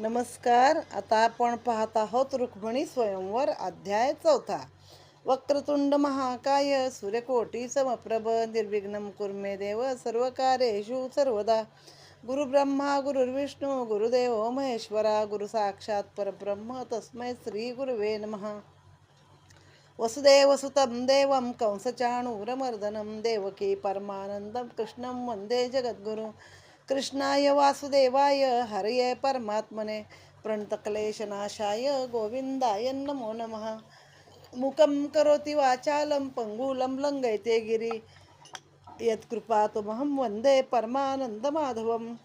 नमस्कार. आता आपण पाहत आहोत रुक्मिणी स्वयंवर अध्याय चौथा. वक्रतुंड महाकाय सूर्यकोटी समप्रभ निर्विघ्नं कुर्मे देव सर्व कार्येषु सर्वदा गुरुब्रह्मा गुरुर्विष्णू गुरुदेव महेश्वरा गुरु साक्षात परब्रह्म तस्मै श्री गुरुवे नमः. वसुदेवसुतं देवं कंसचाणूरमर्दनं देवकी परमानन्दं कृष्णं वन्दे जगद्गुरु. कृष्णाय वासुदेवाय हरये परमात्मने प्रणतक्लेशनाशाय गोविन्दाय नमो नमः. मुखं करोति वाचालं पङ्गुलं लङ्घयते गिरि। यत्कृपातुमहं वन्दे परमानन्दमाधवम्।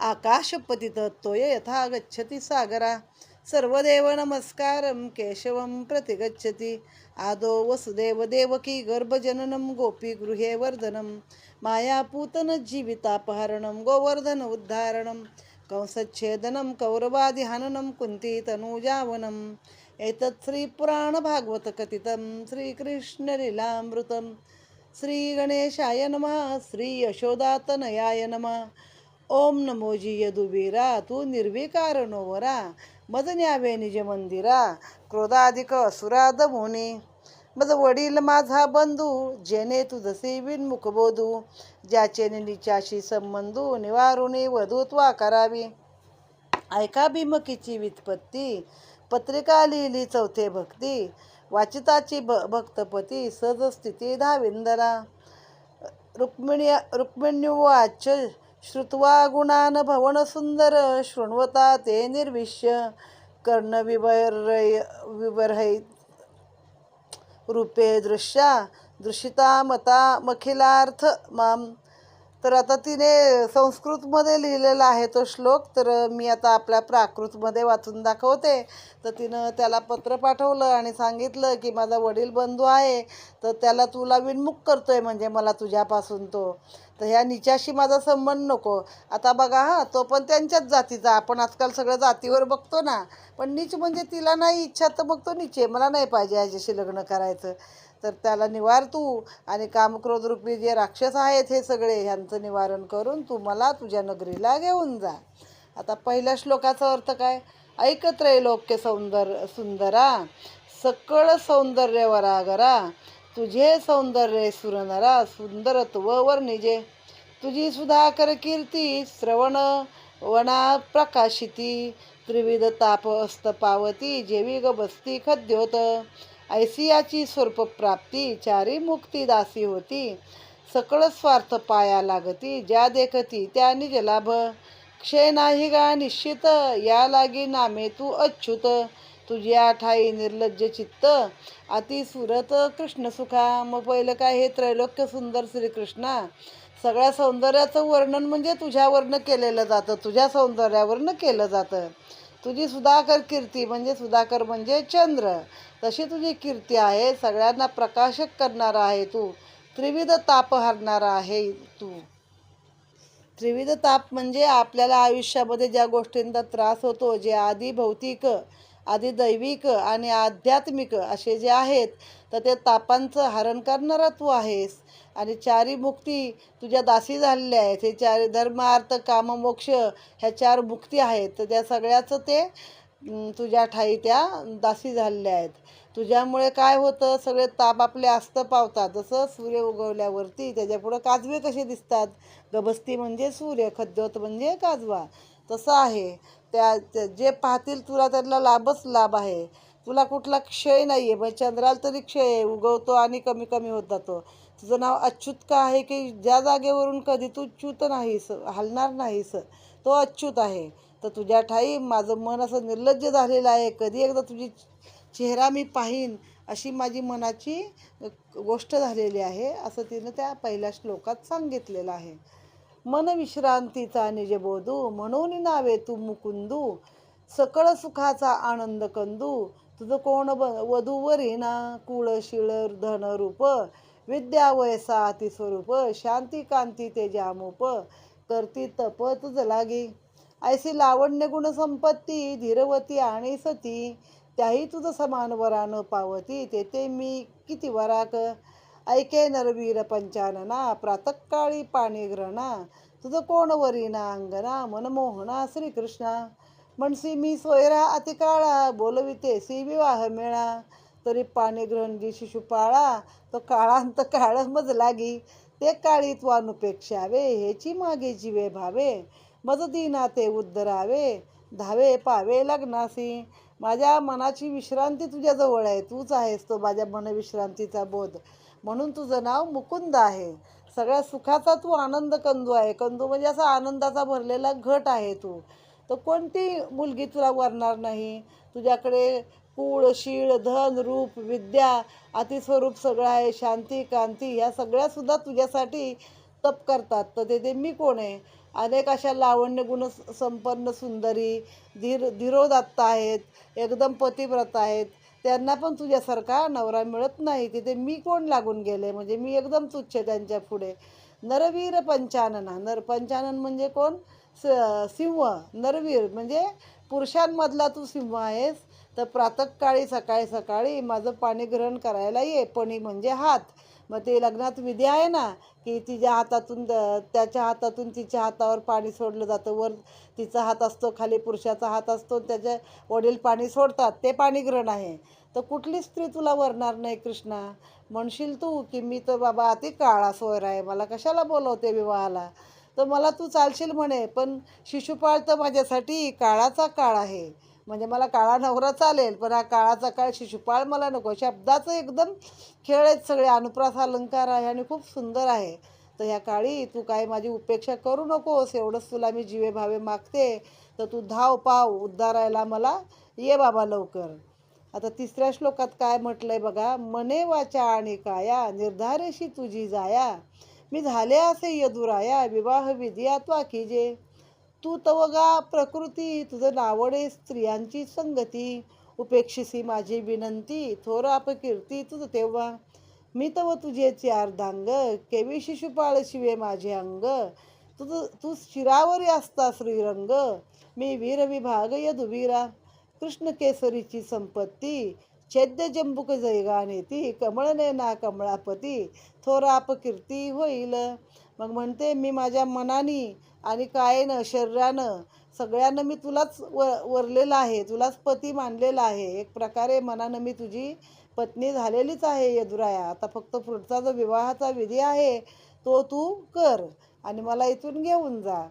आकाशपतितत्वय यथा गच्छति सागरा। सर्वदेव नमस्कारं केशवं प्रतिगच्छति। आदो वसुदेव देवकी गर्भजननं गोपीगृहे वर्धनं। मायापूतनजीवितापहरणं गोवर्धन उद्धारणं। कंसच्छेदनं कौरवादिहननं कुन्तीतनूजावनम् एतत् श्रीपुराणभागवतकथितं श्रीकृष्णलीलामृतं श्रीगणेशाय नमः श्रीयशोदातनयाय नमः। ओम नमोजी तु तू वरा। मज न्यावे निज मंदिरा क्रोधाधिक असुरा दमुनी मज वडील माझा बंधू जेने तुझसे विनमुख बोधू. ज्याचे निचाशी संबंधू निवारुणी वधूत्वा करावी ऐका भीमकीची वित्पत्ती पत्रिका लिहिली चौथे भक्ती. वाचिताची भ भक्तपती सहजस्थिती धाविंदरा. रुक्मिणी रुक्मिण्युवाच श्रुत्वा गुणान भवन सुंदर शृण्वता ते निर्विश्य। कर्णविवर्य विवर्है रूपे दृश्या दृशिता मता मखिलार्थ माम। तर आता तिने संस्कृतमध्ये लिहिलेला आहे तो श्लोक तर मी आता आपल्या प्राकृतमध्ये वाचून दाखवते. तर तिनं त्याला पत्र पाठवलं आणि सांगितलं की माझा वडील बंधू आहे तर त्याला तुला विनमुख आहे म्हणजे मला तुझ्यापासून तो तर ह्या निच्याशी माझा संबंध नको. आता बघा हां तो पण त्यांच्याच जातीचा. आपण आजकाल सगळं जातीवर बघतो ना. पण नीच म्हणजे तिला नाही इच्छा तर बघतो नीचे मला नाही पाहिजे ह्याच्याशी लग्न करायचं. तर त्याला निवार तू. आणि कामक्रोधरूपी जे राक्षस आहेत हे सगळे ह्यांचं निवारण करून तू मला तुझ्या नगरीला घेऊन जा. आता पहिल्या श्लोकाचा अर्थ काय? ऐकत्रय लोक्य सौंदर्य सुंदरा. सकळ सौंदर्य वरागरा तुझे सौंदर्य सुरनरा सुंदरत्व वर्णिजे. तुझी सुधाकर कीर्ती श्रवण वना प्रकाशिती. त्रिविध ताप अस्त पावती जेवी ग बसती खद्योत. ऐसियाची स्वरूप प्राप्ती चारी मुक्ती दासी होती. सकळ स्वार्थ पाया लागती ज्या देखती त्या निज लाभ. क्षय नाही गा निश्चित या लागी नामे तू अच्युत. तुझ्या ठाई निर्लज्ज चित्त अति सुरत कृष्ण सुखा मग पहिलं काय हे त्रैलोक्य सुंदर श्रीकृष्णा. सगळ्या सौंदर्याचं वर्णन म्हणजे तुझ्यावरनं केलेलं जातं. तुझ्या सौंदर्यावरनं केलं जातं. तुझी सुधाकर कीर्ती म्हणजे सुधाकर म्हणजे चंद्र. तशी तुझी कीर्ती आहे. सगळ्यांना प्रकाशक करणारा आहे तू. त्रिविध ताप हरणारा आहे तू. त्रिविध ताप म्हणजे आपल्याला आयुष्यामध्ये ज्या गोष्टींचा त्रास होतो जे आधी भौतिक आधी दैविक आणि आध्यात्मिक असे जे आहेत तर ते तापांचं हरण करणारा तू आहेस. आणि चारी मुक्ती तुझ्या दासी झालेल्या आहेत. हे चार धर्म अर्थ काम मोक्ष ह्या चार मुक्ती आहेत. तर त्या सगळ्याचं ते तुझ्या ठाई त्या दासी झालेल्या आहेत. तुझ्यामुळे काय होतं? सगळे ताप आपले आस्त पावतात. जसं सूर्य उगवल्यावरती त्याच्यापुढं काजवे कसे दिसतात? गबस्ती म्हणजे सूर्य खद्योत म्हणजे काजवा. तसं आहे. त्या जे पाहतील तुला त्यातला लाभच लाभ आहे. तुला कुठला क्षय नाही आहे म्हणजे चंद्राला तरी क्षय आहे. उगवतो आणि कमी कमी होत जातो. तुझं नाव अच्युत का आहे की ज्या जागेवरून कधी तू च्युत नाहीस हलणार नाहीस तो अच्युत आहे. तर तुझ्या ठाई माझं मन असं निर्लज्ज झालेलं आहे. कधी एकदा तुझी चेहरा मी पाहीन अशी माझी मनाची गोष्ट झालेली आहे असं तिनं त्या पहिल्या श्लोकात सांगितलेलं आहे. मनविश्रांतीचा निजबोधू म्हणून नावे तू मुकुंदू सकळ सुखाचा आनंद कंदू. तुझं कोण ब वधूवरी ना कुळ शिळ धन रूप विद्या वयसा अतिस्वरूप शांती कांती तेजामूप करती तप तुझ लागी. ऐसी लावण्य गुण संपत्ती धीरवती आणि सती त्याही तुझं समान वरानं पावती तेथे मी किती वराक. ऐके नरवीर पंचानना प्रातकाळी पाणी ग्रहणा तुझं कोण वरीना अंगना मनमोहना श्रीकृष्णा. म्हणसी मी सोयरा अति काळा बोलविते सी विवाह मेळा. तरी पाणीग्रहण जी शिशुपाळा तो काळांत काळ मज लागी. ते काळी त्वानुपेक्षावे अनुपेक्षावे हेची मागे जीवे भावे. मज दीना ते उद्धरावे धावे पावे लग्नासी. माझ्या मनाची विश्रांती तुझ्याजवळ आहे तूच आहेस तो माझ्या मनविश्रांतीचा बोध. म्हणून तुझं नाव मुकुंद आहे. सगळ्या सुखाचा तू आनंद कंदू आहे. कंदू म्हणजे असा आनंदाचा भरलेला घट आहे तू. तर कोणती मुलगी तुला वरणार नाही? तुझ्याकडे कुळ शीळ धन रूप विद्या अतिस्वरूप सगळं आहे. शांती कांती ह्या सगळ्या सुद्धा तुझ्यासाठी तप करतात. तर ते मी कोण आहे? अनेक अशा लावण्य गुण संपन्न सुंदरी धीर धीरोदत्त आहेत एकदम पतिव्रत आहेत. त्यांना पण तुझ्यासारखा नवरा मिळत नाही. तिथे मी कोण लागून गेले? म्हणजे मी एकदम तुच्छ त्यांच्या पुढे. नरवीर पंचानना. नर पंचानन म्हणजे कोण? स सिंह. नरवीर म्हणजे पुरुषांमधला तू सिंह आहेस. तर प्रातःकाळी सकाळी सकाळी माझं पाणी ग्रहण करायला ये. पणी म्हणजे हात. मग ते लग्नात विधी आहे ना की तिच्या हातातून द- त्याच्या हातातून तिच्या हातावर पाणी सोडलं जातं. वर तिचा हात असतो खाली पुरुषाचा हात असतो त्याचे वडील पाणी सोडतात. ते पाणी ग्रहण आहे. तर कुठली स्त्री तुला वरणार नाही कृष्णा? म्हणशील तू की मी तर बाबा अति काळा सोयर आहे. मला कशाला बोलवते विवाहाला? तर मला तू चालशील म्हणे पण शिशुपाळ तर माझ्यासाठी काळाचा काळ आहे. म्हणजे मला काळा नवरा चालेल पण हा काळाचा काळ शिशुपाळ मला नको. शब्दाचं एकदम खेळ आहेत सगळे. अनुप्रास अलंकार आहे आणि खूप सुंदर आहे. तर ह्या काळी तू काय माझी उपेक्षा करू नकोस. एवढंच तुला मी जीवे भावे मागते. तर तू धाव पाव उद्धारायला मला ये बाबा लवकर. आता तिसऱ्या श्लोकात काय म्हटलंय बघा? मने वाचा आणि काया निर्धारेशी तुझी जाया. मी झाले असे यदुराया विवाह विधिया त्वा कीजे तू तवगा प्रकृती तुझं नावडे स्त्रियांची संगती. उपेक्षिसी माझी विनंती थोर अपकीर्ती तुझं तेव्हा. मी तव तुझे अर्धांग केवी शिशुपाळ शिवे माझे अंग. तुझ तू शिरावरी असता श्रीरंग मी वीरविभाग यदुवीरा. कृष्ण केसरीची संपत्ती छेद्य जंबुक जैगा नेती कमळने ना कमळापती थोराप कीर्ती होईल. मग म्हणते मी माझ्या मनानी आणि कायेनं शरीरानं सगळ्यांना मी तुलाच व वरलेलं आहे तुलाच पती मानलेला आहे. एक प्रकारे मनानं मी तुझी पत्नी झालेलीच आहे यदुराया. आता फक्त पुढचा जो विवाहाचा विधी आहे तो तू कर आणि मला इथून घेऊन जा.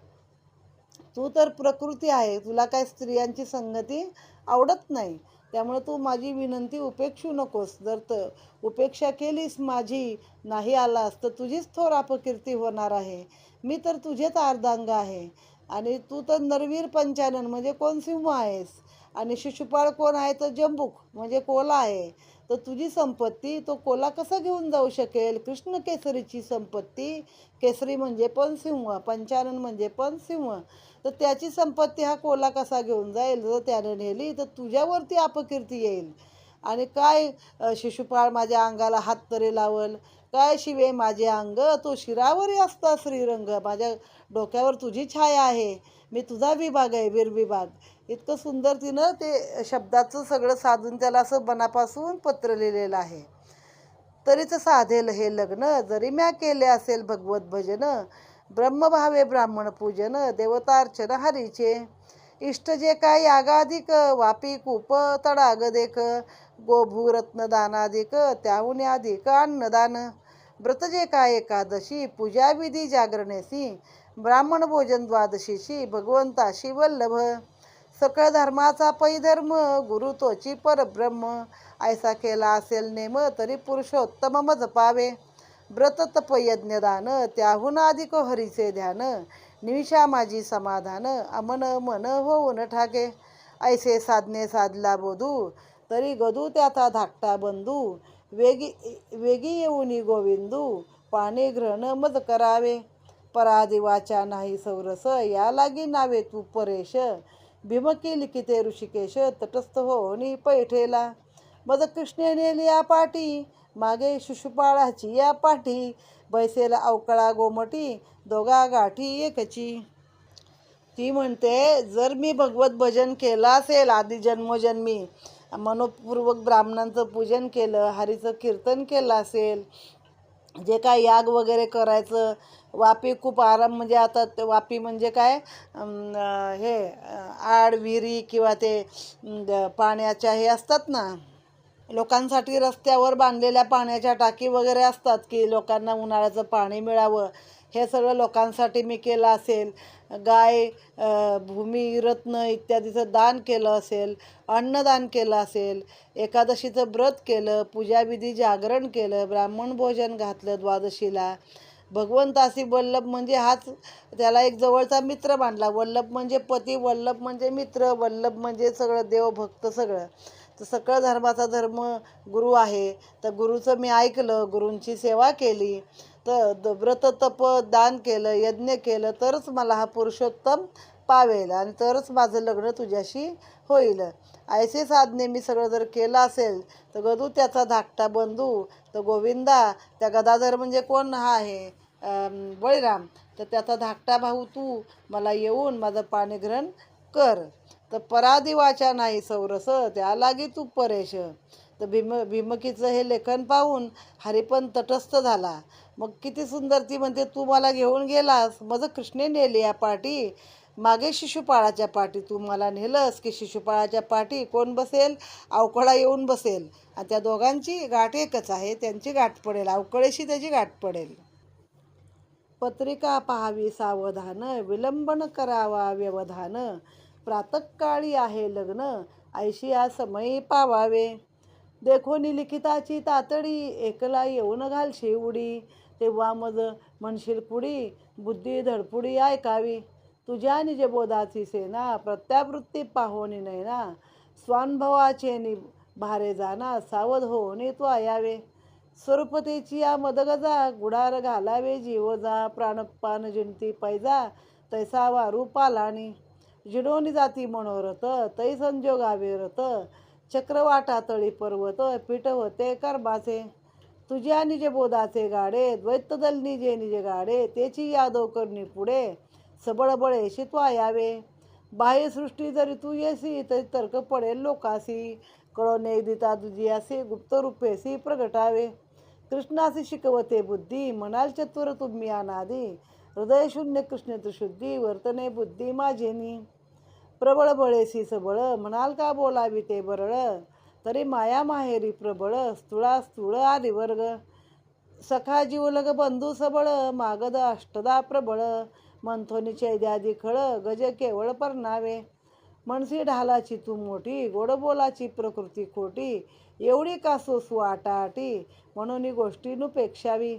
तू तर प्रकृती आहे तुला काय स्त्रियांची संगती आवडत नाही. त्यामुळे तू माझी विनंती उपेक्षू नकोस. जर तर उपेक्षा केलीस माझी नाही आलास तर तुझीच थोर अपकीर्ती होणार आहे. मी तर तुझेच अर्धांग आहे. आणि तू तर नरवीर पंचानन म्हणजे कोण सिंह आहेस? आणि शिशुपाळ कोण आहे तर जंबूक म्हणजे कोला आहे. तर तुझी संपत्ती तो कोला कसा घेऊन जाऊ शकेल? कृष्ण केसरीची संपत्ती. केसरी म्हणजे पण सिंह पंचानन म्हणजे पण सिंह. तर त्याची संपत्ती हा कोला कसा घेऊन जाईल? जर त्यानं नेली तर तुझ्यावरती अपकीर्ती येईल. आणि काय शिशुपाळ माझ्या अंगाला हात तरी लावल? काय शिवे माझे अंग? तो शिरावरी असता श्रीरंग. माझ्या डोक्यावर तुझी छाया आहे. मी तुझा विभाग आहे वीर विभाग इतकं सुंदर तिनं ते शब्दाचं सगळं साधून त्याला असं मनापासून पत्र लिहिलेलं आहे. तरीच साधेल हे लग्न. जरी म्या केले असेल भगवत भजन ब्रह्मभावे ब्राह्मण पूजन देवतार्चन हरीचे. इष्ट जे काय यागाधिक वापी कूप तडाग देख गोभूरत्न दानाधिक त्याहून अधिक अन्नदान. व्रत जे काय एकादशी पूजाविधी जागरणेसी ब्राह्मण भोजन द्वादशीशी भगवंताशी वल्लभ. सकळ धर्माचा पैधर्म गुरु तोची परब्रह्म. ऐसा केला असेल नेम तरी पुरुषोत्तम मज पावे व्रत तप यज्ञदान त्याहून अधिक हरीचे ध्यान निमिषा माझी समाधान अमन मन होऊन ठाके. ऐसे साधने साधला बोधू तरी गदू त्याचा धाकटा बंधू. वेगी वेगी येऊनी गोविंदू पाणी ग्रहण मज करावे. परादिवाच्या नाही सौरस या लागी नावे तू परेश. भीमकी लिखिते ऋषिकेश तटस्थ होनी पैठेला. मद कृष्णे नेली या पाठी मागे शिशुपाळाची या पाठी बैसेला अवकळा गोमटी दोघा गाठी एकची. ती म्हणते जर मी भगवत भजन केलं असेल आधी जन्मोजन्मी मनोपूर्वक ब्राह्मणांचं पूजन केलं हरीचं कीर्तन केलं असेल जे काय याग वगैरे करायचं वापी खूप आराम म्हणजे आता ते वापी म्हणजे काय हे आड विहिरी किंवा ते पाण्याच्या हे असतात ना लोकांसाठी रस्त्यावर बांधलेल्या पाण्याच्या टाकी वगैरे असतात की लोकांना उन्हाळ्याचं पाणी मिळावं. हे सगळं लोकांसाठी मी केलं असेल. गाय भूमी रत्न इत्यादीचं दान केलं असेल. अन्नदान केलं असेल. एकादशीचं व्रत केलं. पूजाविधी जागरण केलं. ब्राह्मण भोजन घातलं द्वादशीला. भगवंतासी वल्लभ म्हणजे हाच त्याला एक जवळचा मित्र मानला. वल्लभ म्हणजे पती वल्लभ म्हणजे मित्र वल्लभ म्हणजे सगळं देवभक्त सगळं. तर सगळं धर्माचा धर्म गुरु आहे. तर गुरुचं मी ऐकलं गुरूंची सेवा केली. तर द- व्रत तप दान केलं यज्ञ केलं तरच मला हा पुरुषोत्तम पावेल आणि तरच माझं लग्न तुझ्याशी होईल. ऐसे साधने मी सगळं जर केलं असेल तर गदू त्याचा धाकटा बंधू तर गोविंदा त्या गदाधर म्हणजे कोण? हा आहे बळीराम. तर त्याचा धाकटा भाऊ तू मला येऊन माझं पाणीग्रहण कर. तर परादिवाच्या नाही सौरस त्या लागी तू परेश. तर भीम भीमकीचं हे लेखन पाहून हरिपण तटस्थ झाला. मग किती सुंदर ती म्हणते तू मला घेऊन गेलास माझं कृष्णे नेली या पाठी. मागे शिशुपाळाच्या पाठी तू मला नेलंस की शिशुपाळाच्या पाठी कोण बसेल? अवकळा येऊन बसेल. आणि त्या दोघांची गाठ एकच आहे त्यांची गाठ पडेल अवकळेशी त्याची गाठ पडेल. पत्रिका पाहावी सावधान विलंबन करावा व्यवधान. प्रातकाळी आहे लग्न. ऐशी या समयी पावावे. देखोनी लिखिताची तातडी एकला येऊन घालशी उडी. तेव्हा मज म्हणशील पुडी बुद्धी धडपुडी ऐकावी. तुझ्या निजबोधाची सेना प्रत्यावृत्ती पाहोनी नैना. स्वानुभवाचे नि भारे जाना सावध होऊन तू आयावे. स्वरूपतेची या मदगजा गुडार घालावे जीवजा प्राणपान जिंती पैजा तैसा वारू पालाणी जिडोनी जाती मनोरथ तै संजोगावे रथ चक्रवाटा तळी पर्वत पीठ होते कर्माचे. तुझ्या जे बोधाचे गाडे द्वैत दलनी निजे निजे गाडे तेची यादव करणी पुढे. सबळबळे शित्वा यावे. बाह्यसृष्टी जरी तू येसी तरी तर्क पडेल लोकासी. कळणे दिता तुझी असे गुप्त रूपेसी प्रगटावे. कृष्णासी शिकवते बुद्धी म्हणाल चतुर तुम्ही अनादी. हृदय शून्य कृष्ण त्रिशुद्धी वर्तने बुद्धी माझेनी. प्रबळ बळेसी सबळ म्हणाल का बोलावी ते बरळ? तरी माया माहेरी प्रबळ स्थुळा स्थूळ आदिवर्ग. सखा जीवलग बंधू सबळ मागद अष्टदा प्रबळ. मंथोनी चैद्यादी खळ गज केवळ परनावे मनसी ढालाची तू मोठी गोड बोलाची प्रकृती खोटी. एवढी का सोसू आटाआटी? म्हणून गोष्टी नुपेक्षावी.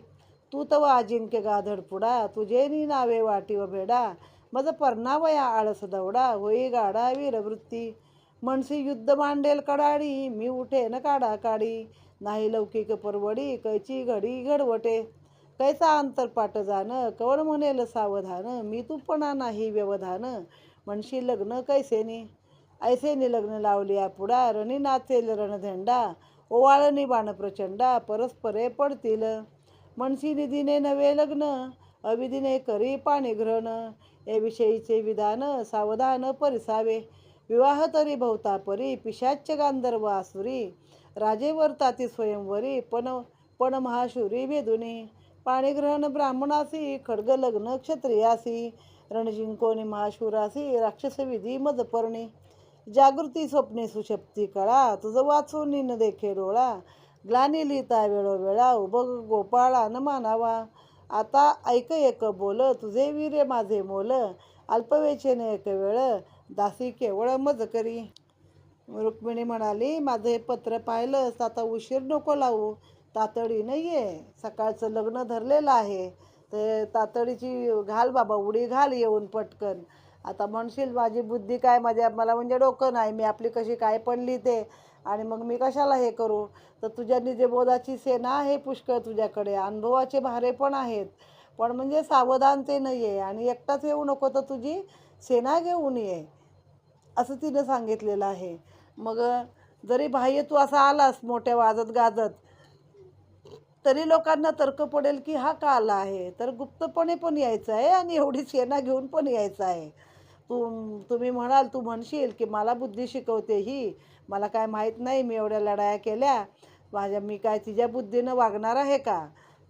तू तव अजिंक्य गाधड पुडा तुझे नी नावे वाटी व भेडा मज पर्णावया आळस दवडा होई गाडा वीरवृत्ती म्हणसी युद्ध मांडेल कडाडी मी उठे न काढा काढी नाही लौकिक परवडी कैची घडी घडवटे. कैचा अंतरपाट जाणं कवण म्हणेल सावधान मी तूपणा नाही व्यवधान. म्हणशी लग्न कैसेनी ऐसेनी लग्न लावली आपुडा रणी नाचेल रणझेंडा ओवाळणी बाण प्रचंडा परस्परे पडतील. मनसी निधीने नवे लग्न अविधीने करी पाणी ग्रहण या विषयीचे विधान सावधान परिसावे. विवाह तरी भवता परी पिशाच्य गांधर्व आसुरी. राजेवर स्वयंवरी पण पण महाशुरी वेदुनी पाणीग्रहण ब्राह्मणासी खड्ग लग्न क्षत्रियासी. रणजिंकोनी महाशुरासी राक्षसविधी मजपर्णी. जागृती स्वप्ने सुशक्ती कळा तुझं वाचून न देखे डोळा. ग्लानी लिहिता वेळोवेळा उभग गोपाळ न मानावा. आता ऐक एक बोल तुझे वीरे माझे मोल अल्पवेचेने एक वेळ दासी केवळ मज करी रुक्मिणी म्हणाली माझं हे पत्र पाहिलंस आता उशीर नको लावू. तातडीनं ये सकाळचं लग्न धरलेलं आहे. ते तातडीची घाल बाबा उडी घाल येऊन पटकन. आता म्हणशील माझी बुद्धी काय माझ्या मला म्हणजे डोकं नाही मी आपली कशी काय पडली ते. आणि मग मी कशाला हे करू? तर तुझ्या निजबोधाची सेना आहे पुष्कळ तुझ्याकडे अनुभवाचे भारे पण आहेत. पण म्हणजे सावधानतेनं ये आणि एकटाच येऊ नको तर तुझी सेना घेऊन ये असं तिनं सांगितलेलं आहे. मग जरी बाह्य तू असा आलास मोठ्या वाजत गाजत तरी लोकांना तर्क पडेल की हा का आला आहे? तर गुप्तपणे पण यायचं आहे आणि एवढी सेना घेऊन पण यायचं आहे. तू तुम्ही म्हणाल तू म्हणशील की मला बुद्धी शिकवते ही. मला काय माहीत नाही मी एवढ्या लढाया केल्या. माझ्या मी काय तिच्या बुद्धीनं वागणार आहे का?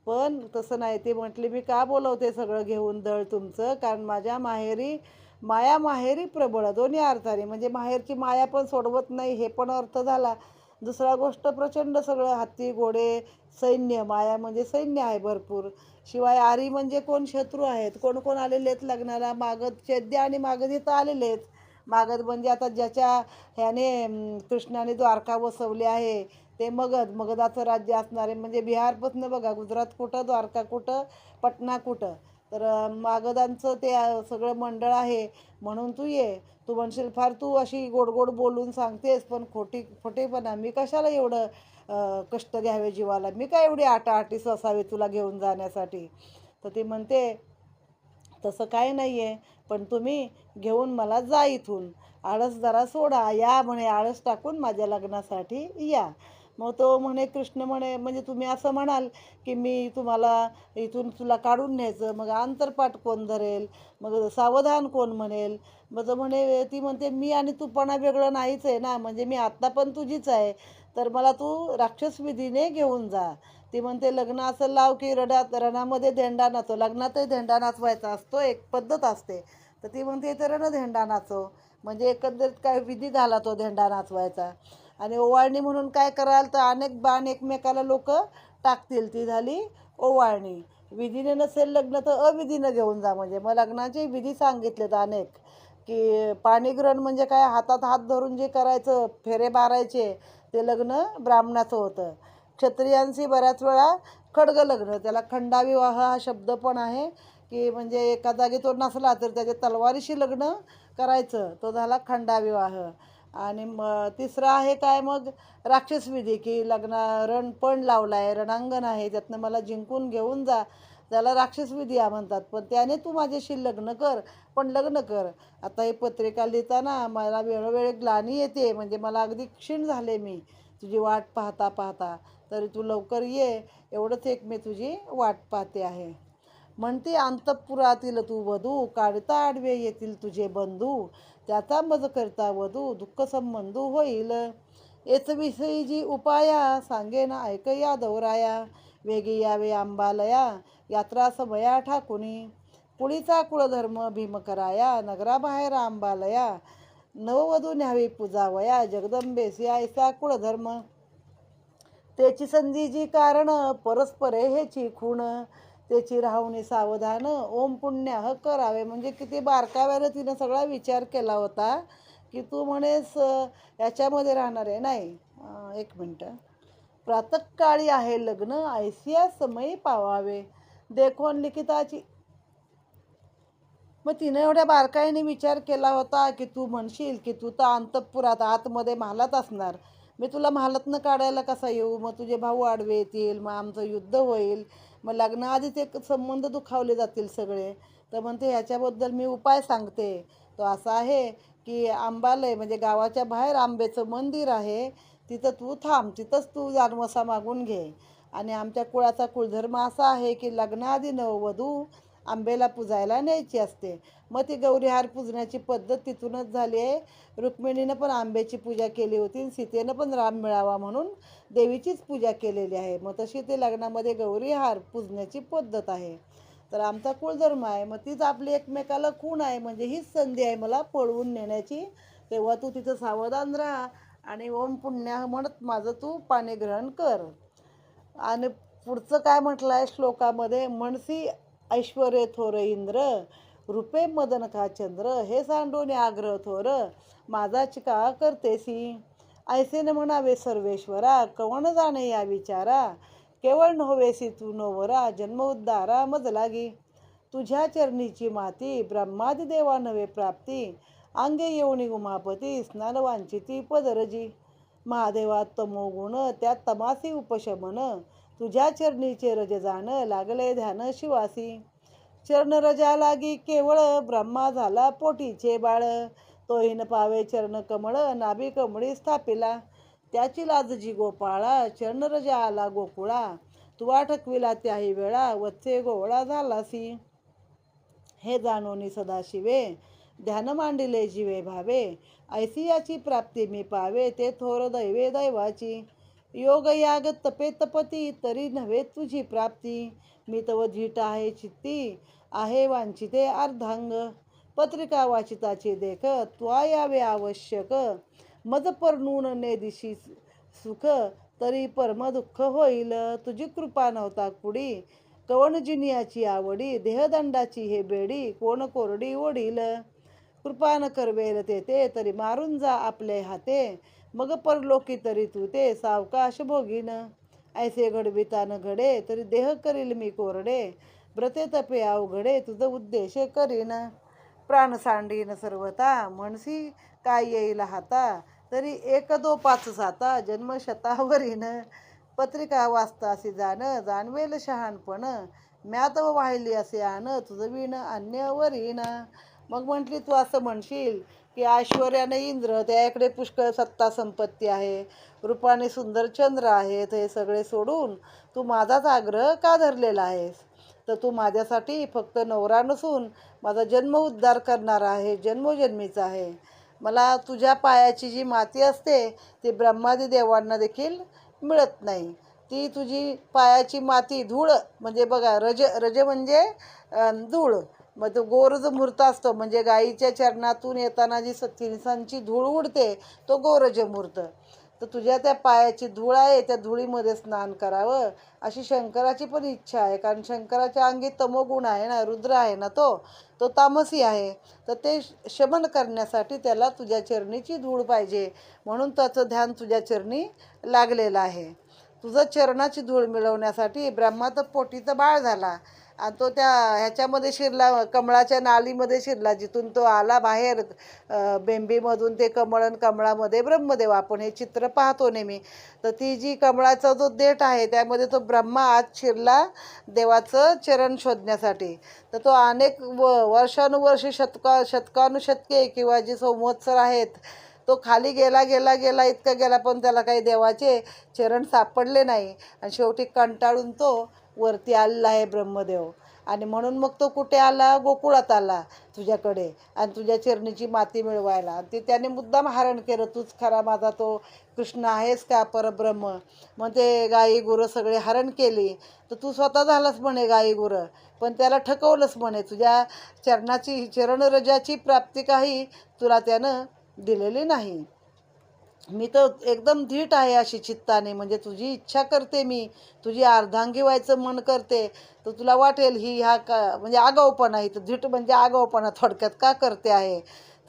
पण तसं नाही. ते म्हटले मी का बोलवते सगळं घेऊन दळ तुमचं? कारण माझ्या माहेरी माया माहेरी प्रबळ दोन्ही अर्थाने. म्हणजे माहेरची माया पण सोडवत नाही हे पण अर्थ झाला. दुसरा गोष्ट प्रचंड सगळं हत्ती घोडे सैन्य माया म्हणजे सैन्य आहे भरपूर. शिवाय आरी म्हणजे कोण शत्रू आहेत? कोण कोण आलेले आहेत लग्नाला? मागं चैद्य आणि मागं तिथं आलेले आहेत. मागध म्हणजे आता ज्याच्या ह्याने कृष्णाने द्वारका वसवली आहे ते मगध मगधाचं राज्य असणारे म्हणजे बिहारपासून बघा गुजरात कुठं द्वारका कुठं पटना कुठं? तर मागदांचं मागधांचं ते सगळं मंडळ आहे. म्हणून तू ये. तू म्हणशील फार तू अशी गोड गोड बोलून सांगतेस पण खोटी खोटेपणा. मी कशाला एवढं कष्ट घ्यावे जीवाला? मी काय एवढी आटाआटीस असावी तुला घेऊन जाण्यासाठी? तर ती म्हणते तसं काय नाही आहे पण तुम्ही घेऊन मला जा इथून. आळस जरा सोडा या म्हणे आळस टाकून माझ्या लग्नासाठी या. मग तो म्हणे कृष्ण म्हणे म्हणजे तुम्ही असं म्हणाल की मी तुम्हाला इथून तुला काढून न्यायचं. मग आंतरपाठ कोण धरेल? मग सावधान कोण म्हणेल? मग तो म्हणे ती म्हणते मी आणि तूपणा वेगळं नाहीच आहे ना. म्हणजे मी आत्ता पण तुझीच आहे. तर मला तू राक्षस विधीने घेऊन जा. ती म्हणते लग्न असं लाव की रडात रणामध्ये धेंडा नाचो. लग्नातही धेंडा नाचवायचा असतो एक पद्धत असते. तर ती म्हणते इथे रण धेंडा नाचो. म्हणजे एकंदरीत काय विधी झाला तो धेंडा नाचवायचा. आणि ओवाळणी म्हणून काय कराल तर अनेक बाण एकमेकाला लोक टाकतील. ती झाली ओवाळणी. विधीने नसेल लग्न तर अविधीनं घेऊन जा म्हणजे. मग लग्नाचे विधी सांगितलेत अनेक की पाणीग्रहण म्हणजे काय? हातात हात धरून जे करायचं फेरे मारायचे ते लग्न ब्राह्मणाचं होतं. क्षत्रियांशी बऱ्याच वेळा खडग लग्न त्याला खंडाविवाह हा शब्द पण आहे की म्हणजे एका जागी तो नसला तर त्याच्या तलवारीशी लग्न करायचं तो झाला खंडाविवाह. आणि मग तिसरा आहे काय मग? राक्षसविधी की लग्न रण पण लावला आहे रणांगण आहे त्यातनं मला जिंकून घेऊन जा. त्याला राक्षसविधी या म्हणतात पण त्याने तू माझ्याशी लग्न कर पण लग्न कर. आता ही पत्रिका लिहिताना मला वेळोवेळी ग्लानी येते म्हणजे मला अगदी क्षीण झाले मी तुझी वाट पाहता पाहता. तरी तू लवकर ये एवढंच एक मी तुझी वाट पाहते आहे. म्हणते अंतपुरातील तू वधू काढता आडवे येतील तुझे बंधू त्याचा मज करता वधू दुःख संबंधू होईल. याचविषयी जी उपाया सांगेन ऐक या दौराया वेगी यावे आंबालया यात्रा समया ठाकुनी. कुळीचा कुळधर्म भीम कराया नगराबाहेर आंबालया नववधू न्यावी पूजावया जगदंबेस ऐसा कुळधर्म त्याची संधी जी कारण परस्परे ह्याची खूण त्याची राहुणी सावधान ओम पुण्याह करावे. म्हणजे किती बारकाव्यानं तिनं सगळा विचार केला होता की तू म्हणेस याच्यामध्ये राहणार आहे. नाही एक मिनटं. प्रातकाळी आहे लग्न ऐसिया समयी पावावे. देखोन लिखिताची मग तिनं एवढ्या बारकाईने विचार केला होता की तू म्हणशील की तू तर अंतपुरात आतमध्ये महालात असणार. मी तुला महालातनं काढायला कसा येऊ? मग तुझे भाऊ आडवे येतील मग आमचं युद्ध होईल. मग लग्नाआधी ते संबंध दुखावले जातील सगळे. तर म्हणते ह्याच्याबद्दल मी उपाय सांगते. तो असा आहे की आंबालय म्हणजे गावाच्या बाहेर आंबेचं मंदिर आहे. तिथं तू थांब तिथंच तू जानवसा मागून घे. आणि आमच्या कुळाचा कुळधर्म असा आहे की लग्नाआधी नववधू आंबेला पुजायला न्यायची असते. मग ती गौरीहार पूजण्याची पद्धत तिथूनच झाली आहे. रुक्मिणीनं पण आंब्याची पूजा केली होती आणि सीतेनं पण राम मिळावा म्हणून देवीचीच पूजा केलेली आहे. मग तशी ते लग्नामध्ये गौरीहार पूजण्याची पद्धत आहे. तर आमचा कुळधर्म आहे. मग तीच आपली एकमेकाला खूण आहे. म्हणजे हीच संधी आहे मला पळवून नेण्याची. तेव्हा तू तिथं सावधान राहा आणि ओम पुण्या म्हणत माझं तू पाणी ग्रहण कर. आणि पुढचं काय म्हटलं आहे श्लोकामध्ये? म्हणसी ऐश्वर्य थोर इंद्र रूपे मदन का चंद्र हे सांडून आग्रह थोर माझा चिका करतेसी ऐसेने म्हणावे सर्वेश्वरा कवण जाणे या विचारा? केवळ नव्हेसी तू नवरा जन्म उद्धारा मज लागी तुझ्या चरणीची माती ब्रह्मादी देवा नवे प्राप्ती. अंगे येऊनी उमापती स्नान वांचिती पदरजी. महादेवा तमोगुण त्या तमासी उपशमन. तुझ्या चरणीचे रज जाण लागले ध्यान शिवासी. चरण रजा लागी केवळ ब्रह्मा झाला पोटीचे बाळ. तोहीन पावे चरण कमळ नाभी कमळी स्थापिला. त्याची लाजजी गोपाळा चरण रजा आला गोकुळा. तुवा ठकविला त्याही वेळा वत्से गोवळा झालासी. हे जाणोनी सदाशिवे ध्यान मांडिले जीवे भावे. ऐसी याची प्राप्ती मी पावे ते थोर दैवे दैवाची. योगयाग तपे तपती तरी नव्हे तुझी प्राप्ती. मी तव धीट आहे चित्ती आहे वांछिते अर्धांग. पत्रिका वाचिताची देख त्वा यावे आवश्यक. मज नून ने दिशी सुख तरी परम दुःख होईल. तुझी कृपा नव्हता कुडी कवण जिनियाची आवडी. देहदंडाची हे बेडी कोण कोरडी ओढील. कृपा न करवेल ते ते तरी मारून जा आपले हाते. मग परलोकी तरी तू ते सावकाश भोगीन. ऐसे घडविता न घडे तरी देह करील मी कोरडे. व्रते तपे अवघडे तुझं उद्देश करीन. प्राण सांडीन सर्वता म्हणसी काय येईल हाता? तरी एक दो पाच साता जन्म शतावरीन. पत्रिका वाचता असे जाण जाणवेल शहाणपण. म्यात वाहिली असे आण तुझं विण अन्यवरीन. मग म्हटली तू असं म्हणशील की ऐश्वर्याने इंद्र त्याकडे पुष्कळ सत्ता संपत्ती आहे. रूपाने सुंदर चंद्र आहेत हे सगळे सोडून तू माझाच आग्रह का धरलेला आहेस? तर तू माझ्यासाठी फक्त नवरा नसून माझा जन्म उद्धार करणारा आहे जन्मोजन्मीचा आहे. मला तुझ्या पायाची जी माती असते ती ब्रह्मादी देवांना देखील मिळत नाही. ती तुझी पायाची माती धूळ म्हणजे बघा रज रज म्हणजे धूळ. मग तो गोरज मूर्त असतो. म्हणजे गाईच्या चरणातून येताना जी सत्तिसांची धूळ उडते तो गोरज मूर्त. तर तुझ्या त्या पायाची धूळ आहे त्या धुळीमध्ये स्नान करावं. अशी शंकराची पण इच्छा आहे. कारण शंकराच्या अंगी तमोगुण आहे ना रुद्र आहे ना तो तो तामसी आहे. तर ते श- शमन करण्यासाठी त्याला तुझ्या चरणीची धूळ पाहिजे. म्हणून त्याचं ध्यान तुझ्या चरणी लागलेलं आहे. तुझं चरणाची धूळ मिळवण्यासाठी ब्रह्माचं पोटीचं बाळ झाला. आणि तो त्या ह्याच्यामध्ये शिरला कमळाच्या नालीमध्ये शिरला जिथून तो आला बाहेर बेंबीमधून ते कमळ आणि कमळामध्ये ब्रह्मदेव. आपण हे चित्र पाहतो नेहमी. तर ती जी कमळाचा जो देठ आहे त्यामध्ये तो ब्रह्मा आत शिरला देवाचं चरण शोधण्यासाठी. तर तो अनेक व वर्षानुवर्षे शतका शतकानुशतके किंवा जे संवत्सर आहेत तो खाली गेला गेला गेला इतका गेला पण त्याला काही देवाचे चरण सापडले नाही. आणि शेवटी कंटाळून तो वरती आलेला आहे ब्रह्मदेव. आणि म्हणून मग तो कुठे आला? गोकुळात आला तुझ्याकडे आणि तुझ्या चरणीची माती मिळवायला. आणि ते त्याने मुद्दाम हरण केलं तूच खरा माझा तो कृष्ण आहेस का परब्रह्म? मग ते गाई गुरं सगळे हरण केली. तर तू स्वतः झालास म्हणे गाई गुरं. पण त्याला ठकवलंच म्हणे तुझ्या चरणाची चरणरजाची प्राप्ती काही तुला त्यानं दिलेली नाही. मी तर एकदम धीट आहे अशी चित्ताने म्हणजे तुझी इच्छा करते मी तुझी अर्धांगी व्हायचं मन करते तर तुला वाटेल ही ह्या का म्हणजे आगाऊपणा ही तर धीट म्हणजे आगाऊपणा थोडक्यात का करते आहे?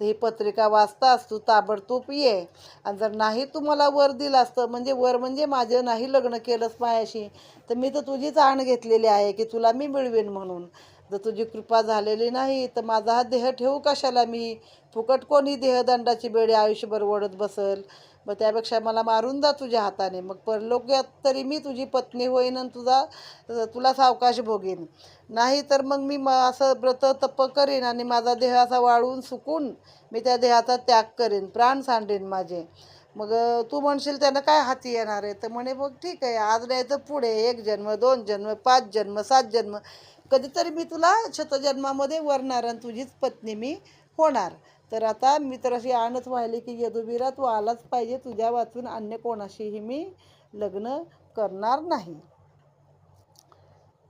तर ही पत्रिका वाचतास तू ताबडतोब ये. आणि जर नाही तू मला वर दिलं असतं म्हणजे वर म्हणजे माझं नाही लग्न केलंच मायाशी तर मी तर तुझीच आण घेतलेली आहे की तुला मी मिळवेन म्हणून. जर तुझी कृपा झालेली नाही तर माझा हा देह ठेवू कशाला मी? फुकट कोणी देहदंडाची बेडी आयुष्यभर ओढत बसल? मग त्यापेक्षा मला मारून जा तुझ्या हाताने. मग परलोक्यात तरी मी तुझी पत्नी होईन आणि तुझा तुला सावकाश भोगीन. नाही तर मग मी म असं व्रत तप करीन आणि माझा देह असा वाळून सुकून मी त्या देहाचा त्याग करेन. प्राण सांडेन माझे. मग तू म्हणशील त्यांना काय हाती येणार आहे? तर म्हणे मग ठीक आहे. आज नाही तर पुढे एक जन्म दोन जन्म पाच जन्म सात जन्म कधीतरी मी तुला शतजन्मामध्ये वरणार आणि तुझीच पत्नी मी होणार. तर आता मी तर अशी आणच व्हायली की यदुबीरा तू आलाच पाहिजे. तुझ्या वाचून अन्य कोणाशीही मी लग्न करणार नाही.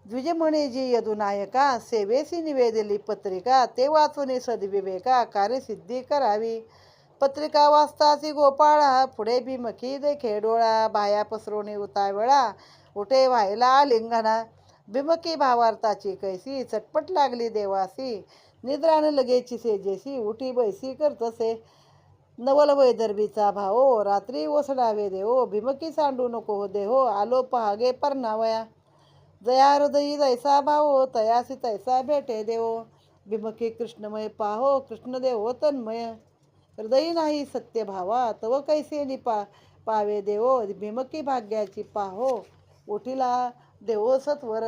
द्विज म्हणे जी यदुनायका सेवेसी निवेदली पत्रिका ते वाचून सद्विवेका कार्यसिद्धी करावी. पत्रिका वाचताची गोपाळा पुढे भीमकी दे खेडोळा बाया पसरवणे उतावेळा उठे व्हायला आलिंगना भीमकी भावार्थाची कैसी चटपट लागली देवासी. निद्रानं लगेची सेजेसी उठी बैसी करतसे नवल वैदर्भीचा भाओ रात्री ओसडावे देहो भीमकी सांडू नको हो देहो आलो पहागे परनावया. जया हृदयी जैसा भावो तयासी तैसा भेटे देवो. भीमकी कृष्णमय पाहो कृष्णदेव तन्मय. हृदयी नाही सत्य भावा तव कैसे निपा पावे देवो भीमकी भाग्याची पाहो. उठीला देवोसत्वर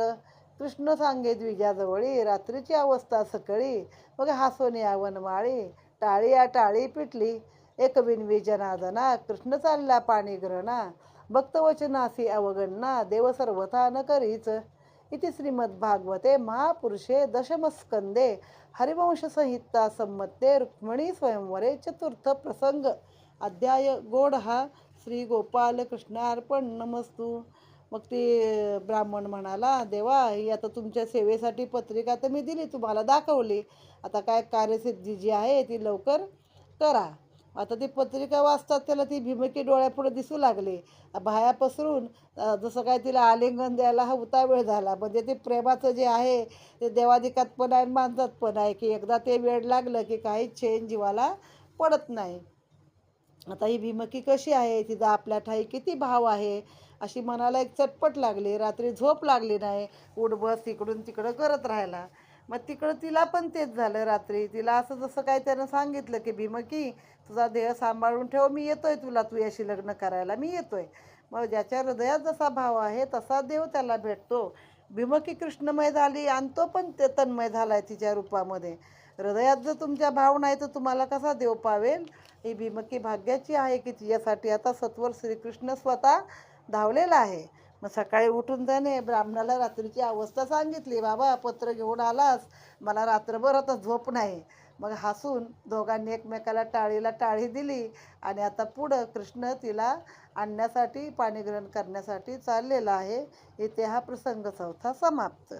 कृष्ण सांगे द्विजाजवळी रात्रीची अवस्था सकळी मग हासोनी वनमाळी टाळी या टाळी पिटली. एक विनवी जनादना कृष्ण चालला पाणी ग्रहणा. भक्तवचनासी अवगणना देव सर्वथा न करीच. इति श्रीमद्भागवते महापुरुषे दशमस्कंदे हरिवंश संहिता संमते रुक्मिणी स्वयंवरे चतुर्थ प्रसंग. अध्याय गोड हा श्री गोपाल कृष्णार्पण नमस्तू. मग ती ब्राह्मण म्हणाला देवा ही आता तुमच्या सेवेसाठी पत्रिका तर मी दिली तुम्हाला दाखवली. आता काय कार्यसिद्धी जी आहे ती लवकर करा. आता ती पत्रिका वाचतात त्याला ती भीमकी डोळ्यापुढे दिसू लागली. बाया पसरून जसं काय तिला आलिंगन द्यायला हा उतावेळ झाला. म्हणजे ते प्रेमाचं जे आहे ते देवाधिकात पण आहे आणि माणसात पण आहे की एकदा ते वेळ लागलं की काही चेन जीवाला पडत नाही. आता ही भीमकी कशी आहे? तिचा आपल्या ठाई किती भाव आहे? अशी मनाला एक चटपट लागली रात्री झोप लागली नाही उठबस इकडून तिकडं करत राहिला मग तिकडं तिला पण तेच झालं रात्री. तिला असं जसं काय त्यानं सांगितलं की भीमकी तुझा देह सांभाळून ठेव मी येतोय तुला तू याशी लग्न करायला मी येतोय. मग ज्याच्या हृदयात जसा भाव आहे तसा देव त्याला भेटतो. भीमकी कृष्णमय झाली आणि तो पण ते तन्मय झाला आहे तिच्या रूपामध्ये. हृदयात जर तुमच्या भाव नाही तर तुम्हाला कसा देव पावेल? ही भीमकी भाग्याची आहे की तिच्यासाठी आता सत्वर श्रीकृष्ण स्वतः धावलेला आहे. मग सकाळी उठून त्याने ब्राह्मणाला रात्रीची अवस्था सांगितली बाबा पत्र घेऊन आलास मला रात्रभर आता झोप नाही. मग हसून दोघांनी एकमेकाला टाळीला टाळी दिली आणि आता पुढं कृष्ण तिला आणण्यासाठी पाणीग्रहण करण्यासाठी चाललेला आहे. इथे हा प्रसंग चौथा समाप्त.